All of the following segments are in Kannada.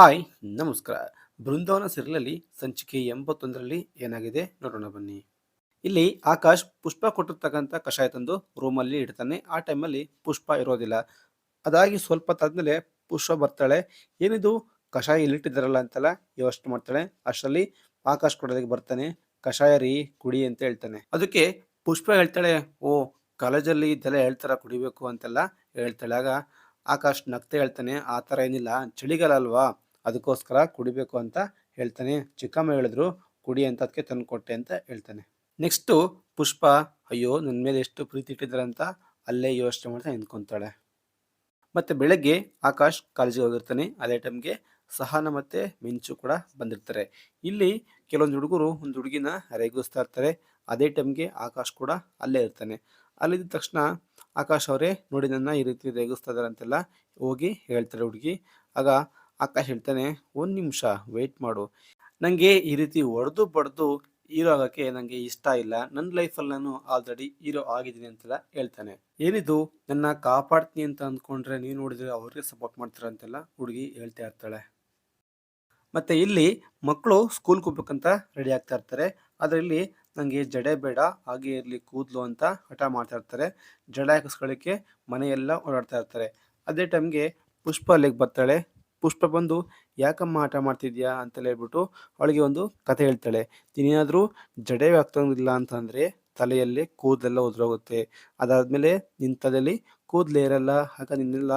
ಹಾಯ್, ನಮಸ್ಕಾರ. ಬೃಂದಾವನ ಸಿರಿಲಲ್ಲಿ ಸಂಚಿಕೆ ಎಂಬತ್ತೊಂದರಲ್ಲಿ ಏನಾಗಿದೆ ನೋಡೋಣ ಬನ್ನಿ. ಇಲ್ಲಿ ಆಕಾಶ್ ಪುಷ್ಪ ಕೊಟ್ಟಿರ್ತಕ್ಕಂಥ ಕಷಾಯ ತಂದು ರೂಮಲ್ಲಿ ಇಡ್ತಾನೆ. ಆ ಟೈಮಲ್ಲಿ ಪುಷ್ಪ ಇರೋದಿಲ್ಲ. ಅದಾಗಿ ಸ್ವಲ್ಪ ತಾದ್ಮೇಲೆ ಪುಷ್ಪ ಬರ್ತಾಳೆ. ಏನಿದು? ಕಷಾಯ ಇಲ್ಲಿಟ್ಟಿದ್ದಾರಲ್ಲ ಅಂತೆಲ್ಲ ಯೋಚನೆ ಮಾಡ್ತಾಳೆ. ಅಷ್ಟರಲ್ಲಿ ಆಕಾಶ್ ಕೊಡೋದಕ್ಕೆ ಬರ್ತಾನೆ. ಕಷಾಯ ರೀ, ಕುಡಿ ಅಂತ ಹೇಳ್ತಾನೆ. ಅದಕ್ಕೆ ಪುಷ್ಪ ಹೇಳ್ತಾಳೆ, ಓ, ಕಾಲೇಜಲ್ಲಿ ಇದೆಲ್ಲ ಹೇಳ್ತಾರ ಕುಡಿಬೇಕು ಅಂತೆಲ್ಲ ಹೇಳ್ತಾಳೆ. ಆಗ ಆಕಾಶ್ ನಗ್ತಾ ಹೇಳ್ತಾನೆ, ಆ ಥರ ಏನಿಲ್ಲ, ಚಳಿಗಾಲ ಅಲ್ವಾ? ಅದಕ್ಕೋಸ್ಕರ ಕುಡಿಬೇಕು ಅಂತ ಹೇಳ್ತಾನೆ. ಚಿಕ್ಕಮ್ಮ ಹೇಳಿದ್ರು, ಕುಡಿ ಅಂತ ಅದಕ್ಕೆ ತಂದು ಕೊಟ್ಟೆ ಅಂತ ಹೇಳ್ತಾನೆ. ನೆಕ್ಸ್ಟು ಪುಷ್ಪ, ಅಯ್ಯೋ ನನ್ನ ಮೇಲೆ ಎಷ್ಟು ಪ್ರೀತಿ ಇಟ್ಟಿದ್ದಾರೆ ಅಂತ ಅಲ್ಲೇ ಯೋಚನೆ ಮಾಡ್ತಾ ನಿಂತ್ಕೊಂತಾಳೆ. ಮತ್ತೆ ಬೆಳಗ್ಗೆ ಆಕಾಶ್ ಕಾಲೇಜಿಗೆ ಹೋಗಿರ್ತಾನೆ. ಅದೇ ಟೈಮ್ಗೆ ಸಹನ ಮತ್ತೆ ಮಿಂಚು ಕೂಡ ಬಂದಿರ್ತಾರೆ. ಇಲ್ಲಿ ಕೆಲವೊಂದು ಹುಡುಗರು ಒಂದು ಹುಡುಗಿನ ರೇಗಿಸ್ತಾ ಇರ್ತಾರೆ. ಅದೇ ಟೈಮ್ಗೆ ಆಕಾಶ್ ಕೂಡ ಅಲ್ಲೇ ಇರ್ತಾನೆ. ಅಲ್ಲಿದ್ದ ತಕ್ಷಣ ಆಕಾಶ್ ಅವರೇ, ನೋಡಿ ನನ್ನ ಈ ರೀತಿ ರೇಗಿಸ್ತಾ ಇದ್ದಾರೆ ಅಂತೆಲ್ಲ ಹೋಗಿ ಹೇಳ್ತಾರೆ ಹುಡುಗಿ. ಆಗ ಆಕಾಶ್ ಹೇಳ್ತಾನೆ, ಒಂದು ನಿಮಿಷ ವೆಯ್ಟ್ ಮಾಡು. ನನಗೆ ಈ ರೀತಿ ಹೊಡೆದು ಬಡ್ದು ಹೀರೋ ಆಗೋಕ್ಕೆ ನನಗೆ ಇಷ್ಟ ಇಲ್ಲ. ನನ್ನ ಲೈಫಲ್ಲಿ ನಾನು ಆಲ್ರೆಡಿ ಹೀರೋ ಆಗಿದ್ದೀನಿ ಅಂತೆಲ್ಲ ಹೇಳ್ತಾನೆ. ಏನಿದು? ನನ್ನ ಕಾಪಾಡ್ತೀನಿ ಅಂತ ಅಂದ್ಕೊಂಡ್ರೆ ನೀವು ನೋಡಿದ್ರೆ ಅವ್ರಿಗೆ ಸಪೋರ್ಟ್ ಮಾಡ್ತೀರ? ಅಂತೆಲ್ಲ ಹುಡುಗಿ ಹೇಳ್ತಾ ಇರ್ತಾಳೆ. ಮತ್ತೆ ಇಲ್ಲಿ ಮಕ್ಕಳು ಸ್ಕೂಲ್ಗೆ ಹೋಗ್ಬೇಕಂತ ರೆಡಿ ಆಗ್ತಾ ಇರ್ತಾರೆ. ಅದರಲ್ಲಿ ನನಗೆ ಜಡೆ ಬೇಡ, ಹಾಗೆ ಇರಲಿ, ಕೂದಲು ಅಂತ ಹಠ ಮಾಡ್ತಾ ಇರ್ತಾರೆ. ಜಡೆ ಹಾಕಿಸ್ಕೊಳ್ಳಿಕ್ಕೆ ಮನೆಯೆಲ್ಲ ಓಡಾಡ್ತಾ ಇರ್ತಾರೆ. ಅದೇ ಟೈಮ್ಗೆ ಪುಷ್ಪ ಅಲ್ಲಿಗೆ ಬರ್ತಾಳೆ. ಪುಷ್ಪ ಬಂದು, ಯಾಕಮ್ಮ ಆಟ ಮಾಡ್ತಿದ್ಯಾ? ಅಂತ ಹೇಳ್ಬಿಟ್ಟು ಅವಳಿಗೆ ಒಂದು ಕತೆ ಹೇಳ್ತಾಳೆ. ನೀನೇನಾದರೂ ಜಡೆ ಆಗ್ತಂಗಿಲ್ಲ ಅಂತಂದರೆ ತಲೆಯಲ್ಲಿ ಕೂದಲೆಲ್ಲ ಉದುರೋಗುತ್ತೆ. ಅದಾದಮೇಲೆ ನಿನ್ನ ತಲೆಯಲ್ಲಿ ಕೂದಲೇ ಇರಲ್ಲ, ಆಗ ನಿನ್ನೆಲ್ಲ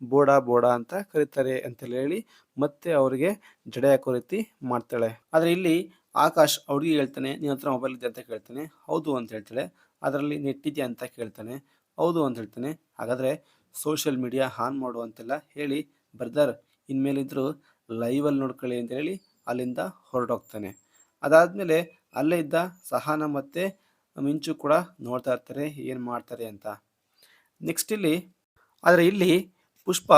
ಬೋಡ ಬೋಡ ಅಂತ ಕರೀತಾರೆ ಅಂತ ಹೇಳಿ ಮತ್ತೆ ಅವರಿಗೆ ಜಡೆ ಹಾಕೋ ರೀತಿ ಮಾಡ್ತಾಳೆ. ಆದರೆ ಇಲ್ಲಿ ಆಕಾಶ್ ಅವ್ರಿಗೆ ಹೇಳ್ತಾನೆ ನಿನ್ನ ಹತ್ರ ಮೊಬೈಲ್ ಇದೆ ಅಂತ ಕೇಳ್ತಾನೆ. ಹೌದು ಅಂತ ಹೇಳ್ತಾಳೆ. ಅದರಲ್ಲಿ ನೆಟ್ ಇದೆಯಾ ಅಂತ ಕೇಳ್ತಾನೆ. ಹೌದು ಅಂತ ಹೇಳ್ತಾನೆ. ಹಾಗಾದರೆ ಸೋಷಿಯಲ್ ಮೀಡಿಯಾ ಆನ್ ಮಾಡು ಅಂತೆಲ್ಲ ಹೇಳಿ ಬ್ರದರ್. ಇನ್ಮೇಲಿದ್ರು ಲೈವಲ್ಲಿ ನೋಡ್ಕೊಳ್ಳಿ ಅಂತ ಹೇಳಿ ಅಲ್ಲಿಂದ ಹೊರಟೋಗ್ತಾನೆ. ಅದಾದಮೇಲೆ ಅಲ್ಲೇ ಇದ್ದ ಸಹನ ಮತ್ತು ಮಿಂಚು ಕೂಡ ನೋಡ್ತಾ ಇರ್ತಾರೆ, ಏನು ಮಾಡ್ತಾರೆ ಅಂತ. ನೆಕ್ಸ್ಟ್ ಇಲ್ಲಿ, ಆದರೆ ಇಲ್ಲಿ ಪುಷ್ಪ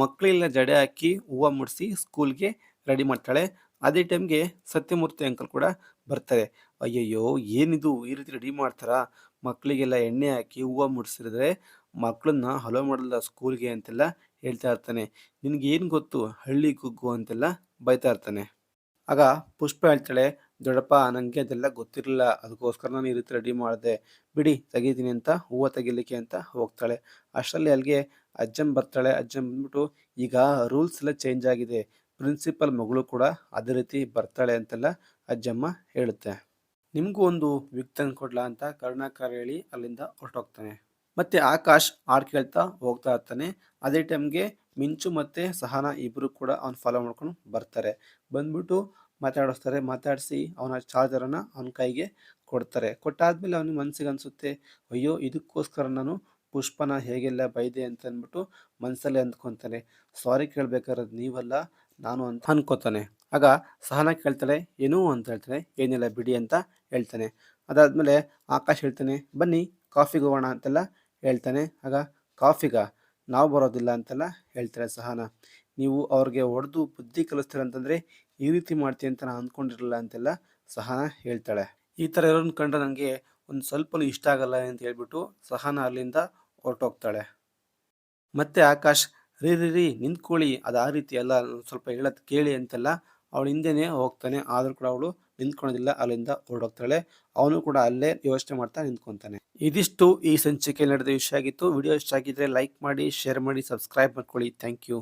ಮಕ್ಕಳಿಲ್ಲ ಜಡೆ ಹಾಕಿ ಹೂವು ಮುಡಿಸಿ ಸ್ಕೂಲ್ಗೆ ರೆಡಿ ಮಾಡ್ತಾಳೆ. ಅದೇ ಟೈಮ್ಗೆ ಸತ್ಯಮೂರ್ತಿ ಅಂಕಲ್ ಕೂಡ ಬರ್ತಾರೆ. ಅಯ್ಯಯ್ಯೋ, ಏನಿದು? ಈ ರೀತಿ ರೆಡಿ ಮಾಡ್ತಾರಾ? ಮಕ್ಕಳಿಗೆಲ್ಲ ಎಣ್ಣೆ ಹಾಕಿ ಹೂವು ಮುಡಿಸಿದ್ರೆ ಮಕ್ಕಳನ್ನ ಹಲೋ ಮಾಡಲ್ಲ ಸ್ಕೂಲ್ಗೆ ಅಂತೆಲ್ಲ ಹೇಳ್ತಾ ಇರ್ತಾನೆ. ನಿನಗೆ ಏನು ಗೊತ್ತು? ಹಳ್ಳಿ ಕುಗ್ಗು ಅಂತೆಲ್ಲ ಬೈತಾ ಇರ್ತಾನೆ. ಆಗ ಪುಷ್ಪ ಹೇಳ್ತಾಳೆ, ದೊಡ್ಡಪ್ಪ ನನಗೆ ಅದೆಲ್ಲ ಗೊತ್ತಿರಲಿಲ್ಲ. ಅದಕ್ಕೋಸ್ಕರ ನಾನು ಈ ರೀತಿ ರೆಡಿ ಮಾಡಿದೆ. ಬಿಡಿ, ತೆಗಿತೀನಿ ಅಂತ, ಹೂವು ತೆಗಿಲಿಕ್ಕೆ ಅಂತ ಹೋಗ್ತಾಳೆ. ಅಷ್ಟರಲ್ಲಿ ಅಲ್ಲಿಗೆ ಅಜ್ಜಮ್ಮ ಬರ್ತಾಳೆ. ಅಜ್ಜಮ್ಮ ಬಂದ್ಬಿಟ್ಟು, ಈಗ ರೂಲ್ಸ್ ಎಲ್ಲ ಚೇಂಜ್ ಆಗಿದೆ. ಪ್ರಿನ್ಸಿಪಲ್ ಮಗಳು ಕೂಡ ಅದೇ ರೀತಿ ಬರ್ತಾಳೆ ಅಂತೆಲ್ಲ ಅಜ್ಜಮ್ಮ ಹೇಳುತ್ತೆ. ನಿಮಗೂ ಒಂದು ವ್ಯಕ್ತಿ ಕೊಡ್ಲಾ ಅಂತ ಕರುಣಾಕರ ಹೇಳಿ ಅಲ್ಲಿಂದ ಹೊರಟೋಗ್ತಾನೆ. ಮತ್ತೆ ಆಕಾಶ್ ಹಾಡು ಕೇಳ್ತಾ ಹೋಗ್ತಾ ಇರ್ತಾನೆ. ಅದೇ ಟೈಮ್ಗೆ ಮಿಂಚು ಮತ್ತೆ ಸಹನ ಇಬ್ಬರು ಕೂಡ ಅವ್ನು ಫಾಲೋ ಮಾಡ್ಕೊಂಡು ಬರ್ತಾರೆ. ಬಂದ್ಬಿಟ್ಟು ಮಾತಾಡಿಸ್ತಾರೆ. ಮಾತಾಡಿಸಿ ಅವನ ಚಾರ್ಜರನ್ನು ಅವನ ಕೈಗೆ ಕೊಡ್ತಾರೆ. ಕೊಟ್ಟಾದ್ಮೇಲೆ ಅವನಿಗೆ ಮನಸ್ಸಿಗೆ ಅನಿಸುತ್ತೆ, ಅಯ್ಯೋ, ಇದಕ್ಕೋಸ್ಕರ ನಾನು ಪುಷ್ಪನ ಹೇಗೆಲ್ಲ ಬೈದೆ ಅಂತ ಅಂದ್ಬಿಟ್ಟು ಮನಸ್ಸಲ್ಲೇ ಅಂದ್ಕೊತಾನೆ. ಸಾರಿ ಕೇಳಬೇಕಾದ್ರೆ ನೀವಲ್ಲ, ನಾನು ಅಂತ ಅನ್ಕೋತಾನೆ. ಆಗ ಸಹನ ಕೇಳ್ತಾಳೆ, ಏನು ಅಂತ ಹೇಳ್ತಾನೆ, ಏನಿಲ್ಲ ಬಿಡಿ ಅಂತ ಹೇಳ್ತಾನೆ. ಅದಾದಮೇಲೆ ಆಕಾಶ್ ಹೇಳ್ತಾನೆ, ಬನ್ನಿ ಕಾಫಿಗೆ ಹೋಗೋಣ ಅಂತೆಲ್ಲ ಹೇಳ್ತಾನೆ, ಆಗ ಕಾಫಿಗ ನಾವು ಬರೋದಿಲ್ಲ ಅಂತೆಲ್ಲ ಹೇಳ್ತಾರೆ ಸಹನ. ನೀವು ಅವ್ರಿಗೆ ಹೊಡೆದು ಬುದ್ಧಿ ಕಲಿಸ್ತೀರ ಅಂತಂದರೆ ಈ ರೀತಿ ಮಾಡ್ತೀನಿ ಅಂತ ನಾನು ಅಂದ್ಕೊಂಡಿರಲಿಲ್ಲ ಅಂತೆಲ್ಲ ಸಹನ ಹೇಳ್ತಾಳೆ. ಈ ಥರ ಇರೋನ್ ಕಂಡ್ರೆ ನನಗೆ ಒಂದು ಸ್ವಲ್ಪನೂ ಇಷ್ಟ ಆಗಲ್ಲ ಅಂತ ಹೇಳ್ಬಿಟ್ಟು ಸಹನ ಅಲ್ಲಿಂದ ಹೊರಟೋಗ್ತಾಳೆ. ಮತ್ತೆ ಆಕಾಶ್, ರೀ ರೀ ರೀ, ನಿಂತ್ಕೊಳ್ಳಿ, ಅದು ಆ ರೀತಿ ಎಲ್ಲ ಸ್ವಲ್ಪ ಹೇಳೋದು ಕೇಳಿ ಅಂತೆಲ್ಲ ಅವಳು ಹಿಂದೆನೇ ಹೋಗ್ತಾನೆ, ಆದರೂ ಕೂಡ ಅವಳು ನಿಂತ್ಕೊಳೋದಿಲ್ಲ ಅಲ್ಲಿಂದ ಹೊರಡೋಗ್ತಾಳೆ ಅವನು ಕೂಡ ಅಲ್ಲೇ ಯೋಚನೆ ಮಾಡ್ತಾ ನಿಂತ್ಕೊತಾನೆ. ಇದಿಷ್ಟು ಈ ಸಂಚಿಕೆ ನಡೆದ ವಿಷಯ ಆಗಿತ್ತು. ವಿಡಿಯೋ ಇಷ್ಟ ಆಗಿದ್ರೆ ಲೈಕ್ ಮಾಡಿ, ಶೇರ್ ಮಾಡಿ, ಸಬ್ಸ್ಕ್ರೈಬ್ ಮಾಡ್ಕೊಳ್ಳಿ. Thank you.